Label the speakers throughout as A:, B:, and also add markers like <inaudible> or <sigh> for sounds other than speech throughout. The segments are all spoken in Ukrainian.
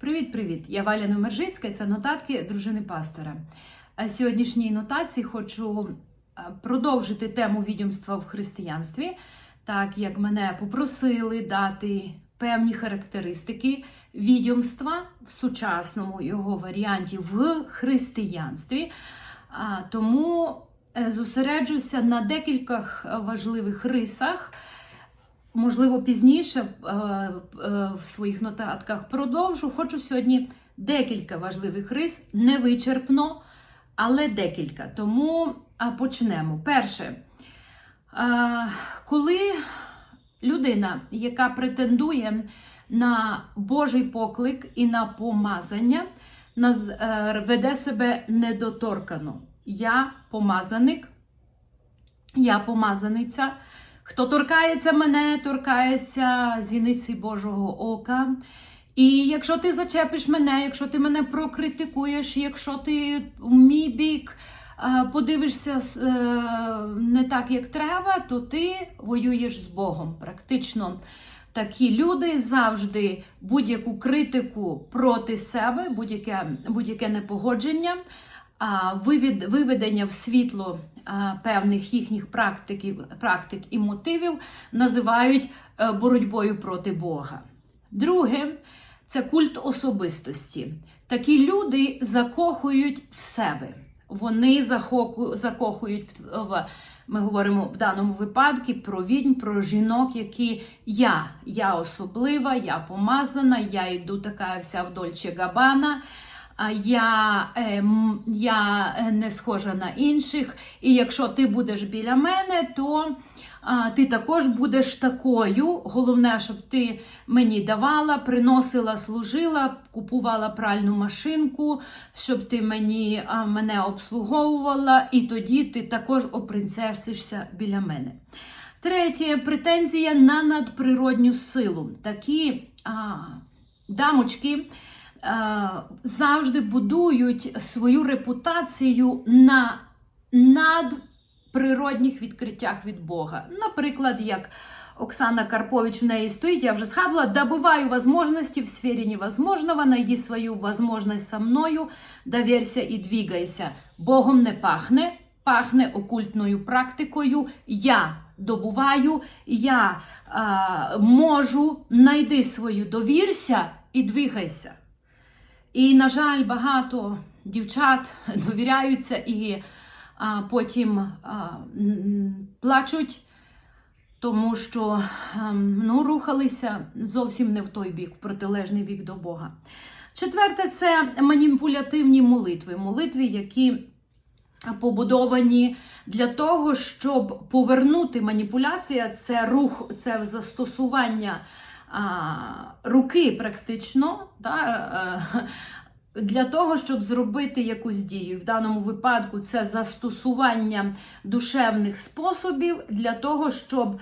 A: Привіт-привіт! Я Валя Номержицька, це нотатки дружини пастора. А Сьогоднішній нотації хочу е, продовжити тему відьомства в християнстві, так як мене попросили дати певні характеристики відьомства в сучасному його варіанті в християнстві. Тому е, зосереджуся на декількох е, важливих рисах. Можливо, пізніше е, е, в своїх нотатках продовжу. Хочу сьогодні декілька важливих рис, не вичерпно, але декілька. Тому почнемо. Перше, е, коли людина, яка претендує на Божий поклик і на помазання, веде себе недоторкано. Я помазаник, я помазаниця. Хто торкається мене, торкається зіниці Божого ока. І якщо ти зачепиш мене, якщо ти мене прокритикуєш, якщо ти в мій бік е, подивишся е, не так, як треба, то ти воюєш з Богом. Практично такі люди завжди будь-яку критику проти себе, будь-яке будь-яке непогодження виведення в світло певних їхніх практиків, практик і мотивів називають е, боротьбою проти Бога. Друге це культ особистості. Такі люди закохують в себе. Вони закохують в, ми говоримо в даному випадку про відьм, про жінок, які я, я особлива, я помазана, я йду така вся в Дольче Габана. Я, ем, я не схожа на інших, і якщо ти будеш біля мене, то ти також будеш такою. Головне, щоб ти мені давала, приносила, служила, купувала пральну машинку, щоб ти мені, мене обслуговувала, і тоді ти також опринцесишся біля мене. Третє претензія на надприродню силу. Такі а, дамочки завжди будують свою репутацію на надприродних відкриттях від Бога. Наприклад, як Оксана Карпович в неї стоїть, я вже згадувала, добываю возможности в сфере невозможного, найди свою возможность со мною, доверься і двигайся. Богом не пахне, пахне окультною практикою. Я добуваю, я а, можу, найди свою, довірся і двигайся. І, на жаль, багато дівчат <laughs> довіряються і а, потім а, плачуть, тому що ем, ну, рухалися зовсім не в той бік, в протилежний бік до Бога. Четверте це маніпулятивні молитви. Молитви, які побудовані для того, щоб повернути маніпуляція, це рух, це застосування а, руки практично. Да, е, для того, щоб зробити якусь дію. В даному випадку це застосування душевних способів для того, щоб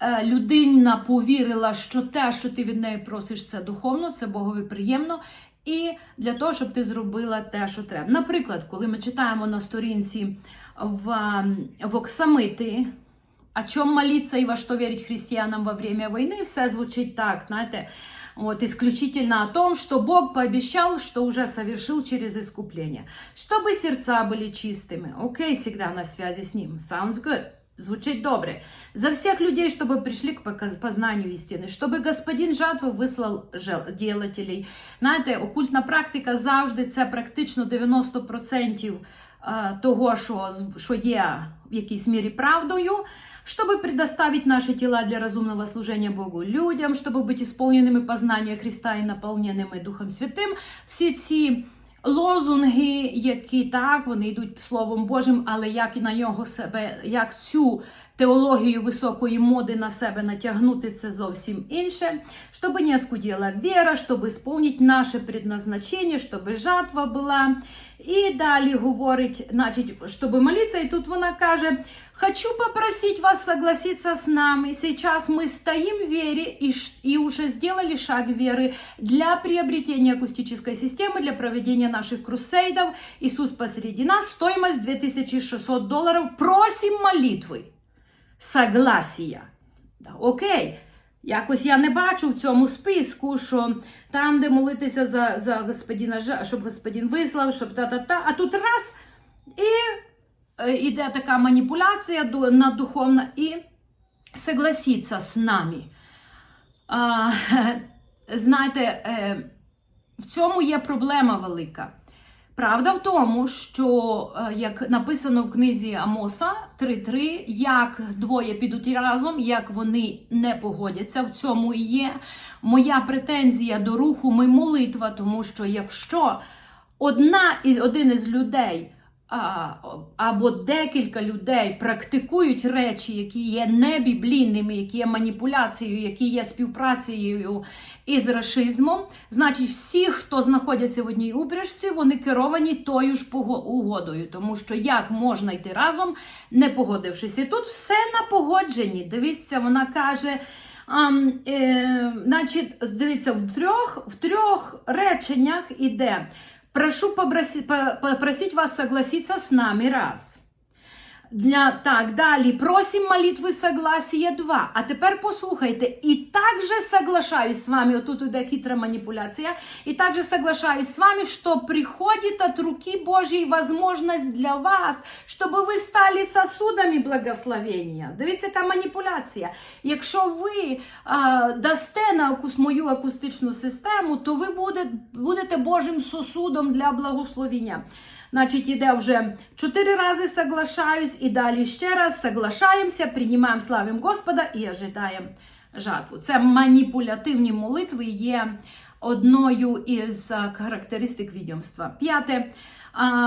A: е, людина повірила, що те, що ти від неї просиш, це духовно, це Богові приємно. І для того, щоб ти зробила те, що треба. Наприклад, коли ми читаємо на сторінці в, в Оксамити, о чому молиться і во що вірить християнам во время війни, все звучить так, знаєте, вот, исключительно о том, что Бог пообещал, что уже совершил через искупление. Чтобы сердца были чистыми. Окей, всегда на связи с Ним. Sounds good. Звучит добре. За всех людей, чтобы пришли к показ- познанию истины, чтобы Господин жатвы вислав жел- ділателей. Знаєте, окультна практика завжди це практично 90% е, того, що, з- що є в якійсь мірі правдою, чтобы предоставить наши тела для разумного служения Богу людям, чтобы быть исполненными познания Христа і наповненими Духом Святим. Всі ці лозунги, які так, вони йдуть Словом Божим, але як і на нього себе, як цю теологію високої моди на себе натягнути, це зовсім інше. Щоб не оскудела вера, щоб исполнить наше предназначення, щоб жатва була. І далі говорить, значить, щоб молитися, і тут вона каже: Хочу попросить вас согласиться с нами. Сейчас мы стоим в вере и, и уже сделали шаг веры для приобретения акустической системы, для проведения наших крусейдов. Иисус посреди нас. Стоимость 2600 долларов. Просим молитвы. Согласия. Да, окей. Якось я не бачу в цьому списку, що там, де молитися за, за господина, щоб господин вислав, щоб та-та-та, а тут раз і е, іде така маніпуляція ду- наддуховна і согласиться з нами. А, <laughs> знаєте, е, в цьому є проблема велика. Правда в тому, що е, як написано в книзі Амоса 3.3, як двоє підуть разом, як вони не погодяться, в цьому і є моя претензія до руху ми молитва, тому що якщо одна і один із людей або декілька людей практикують речі, які є небіблійними, які є маніпуляцією, які є співпрацею із рашизмом, значить, всі, хто знаходяться в одній упряжці, вони керовані тою ж угодою, тому що як можна йти разом, не погодившись. І тут все на погодженні. Дивіться, вона каже. Ам, е, значить, дивіться, в трьох, в трьох реченнях іде. Прошу попросить, вас согласиться с нами раз. Для, так, далі. Просим молитви согласия два. А тепер послухайте. І также соглашаюсь с вами, отут іде хитра маніпуляція, і также соглашаюсь с вами, что приходит от руки Божьей возможность для вас, чтобы ви стали сосудами благословения. Дивіться, яка маніпуляція. Якщо ви а, дасте на мою акустичну систему, то ви буде, будете Божим сосудом для благословення. Значить, іде вже чотири рази соглашаюсь, і далі ще раз соглашаємося, приймаємо славим Господа і ожидаємо жатву. Це маніпулятивні молитви є одною із характеристик відьомства. П'яте.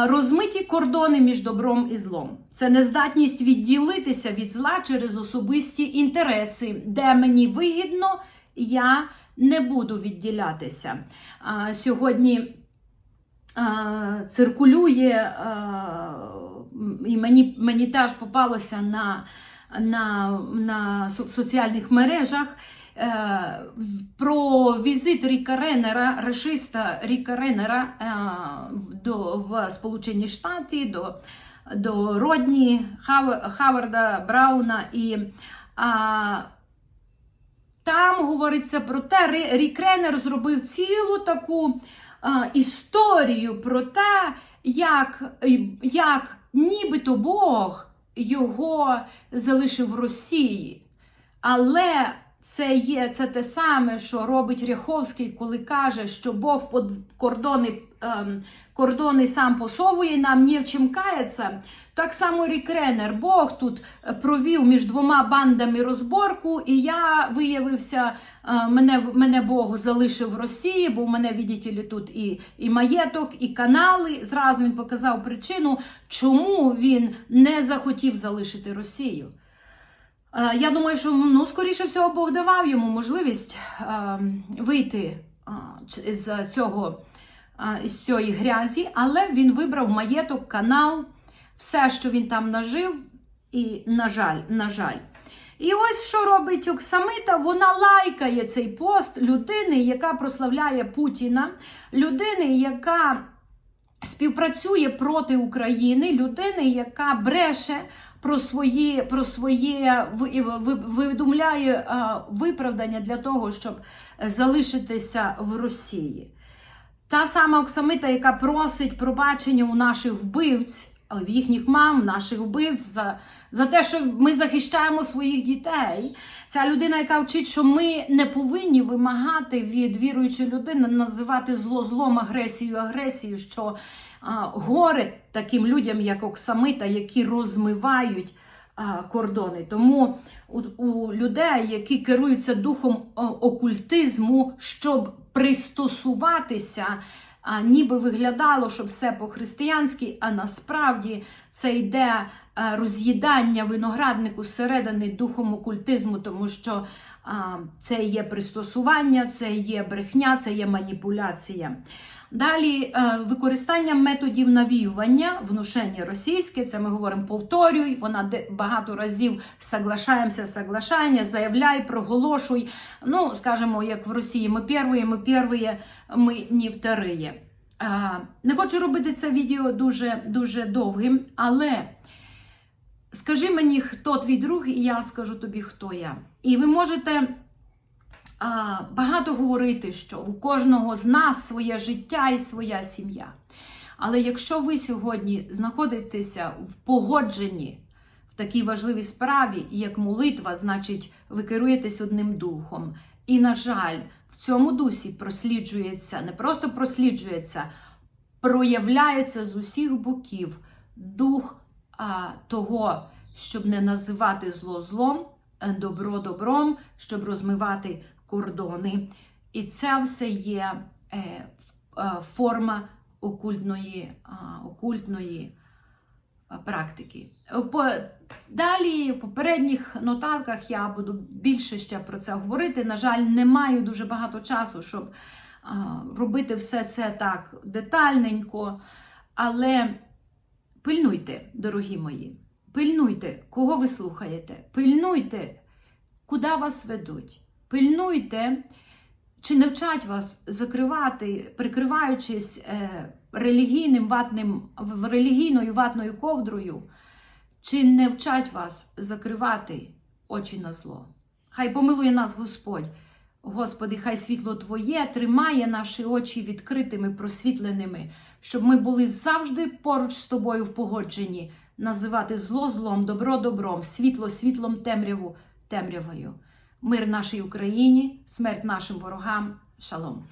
A: Розмиті кордони між добром і злом. Це нездатність відділитися від зла через особисті інтереси, де мені вигідно, я не буду відділятися. Сьогодні е, циркулює, і мені, мені теж попалося на, на, на соціальних мережах. е, Про візит Ріка Ренера, рашиста Ріка Ренера е, до, в Сполучені Штати, до, до Родні Хаварда Брауна. І а, там говориться про те, Рі- Рік Ренер зробив цілу таку історію про те, як, як нібито Бог його залишив в Росії. Але це є це те саме, що робить Ряховський, коли каже, що Бог под кордони, ем, кордони сам посовує нам, в чим кається. Так само Рік Ренер, Бог тут е, провів між двома бандами розборку, і я виявився, е, мене, мене Бог залишив в Росії, бо в мене, видите тут і, і маєток, і канали. Зразу він показав причину, чому він не захотів залишити Росію. Е, Я думаю, що ну, скоріше всього Бог давав йому можливість е, вийти е, з цього із цієї грязі, але він вибрав маєток, канал, все, що він там нажив, і, на жаль, на жаль. І ось що робить Оксамита, вона лайкає цей пост людини, яка прославляє Путіна, людини, яка співпрацює проти України, людини, яка бреше про своє, про своє ви- ви- видумляє виправдання для того, щоб залишитися в Росії. Та сама Оксамита, яка просить пробачення у наших вбивць, їхніх мам, наших вбивць за, за те, що ми захищаємо своїх дітей. Ця людина, яка вчить, що ми не повинні вимагати від віруючої людини називати зло злом, агресію, агресію, що а, горе таким людям, як Оксамита, які розмивають а, кордони. Тому у, у людей, які керуються духом окультизму, щоб пристосуватися, а, ніби виглядало, що все по-християнськи, а насправді це йде е, роз'їдання винограднику зсередини духом окультизму, тому що а, це є пристосування, це є брехня, це є маніпуляція. Далі е, використання методів навіювання, внушення російське, це ми говоримо повторюй, вона багато разів соглашаємося, соглашання, заявляй, проголошуй. Ну, скажімо, як в Росії, ми перші, ми перші, ми не вторі. Е, Не хочу робити це відео дуже, дуже довгим, але скажи мені, хто твій друг, і я скажу тобі, хто я. І ви можете багато говорити, що у кожного з нас своє життя і своя сім'я. Але якщо ви сьогодні знаходитеся в погодженні в такій важливій справі, як молитва, значить, ви керуєтесь одним духом. І, на жаль, в цьому дусі просліджується, не просто просліджується, проявляється з усіх боків дух а, того, щоб не називати зло злом, добро добром, щоб розмивати кордони. І це все є е, е, форма окультної, окультної практики. Далі в попередніх нотатках я буду більше ще про це говорити. На жаль, не маю дуже багато часу, щоб робити все це так детальненько. Але пильнуйте, дорогі мої, пильнуйте, кого ви слухаєте, пильнуйте, куди вас ведуть, пильнуйте, чи не вчать вас закривати, прикриваючись е, релігійним ватним, релігійною ватною ковдрою, чи не вчать вас закривати очі на зло. Хай помилує нас Господь. Господи, хай світло Твоє тримає наші очі відкритими, просвітленими, щоб ми були завжди поруч з тобою в погодженні, називати зло злом, добро добром, світло світлом, темряву темрявою. Мир нашій Україні, смерть нашим ворогам. Шалом.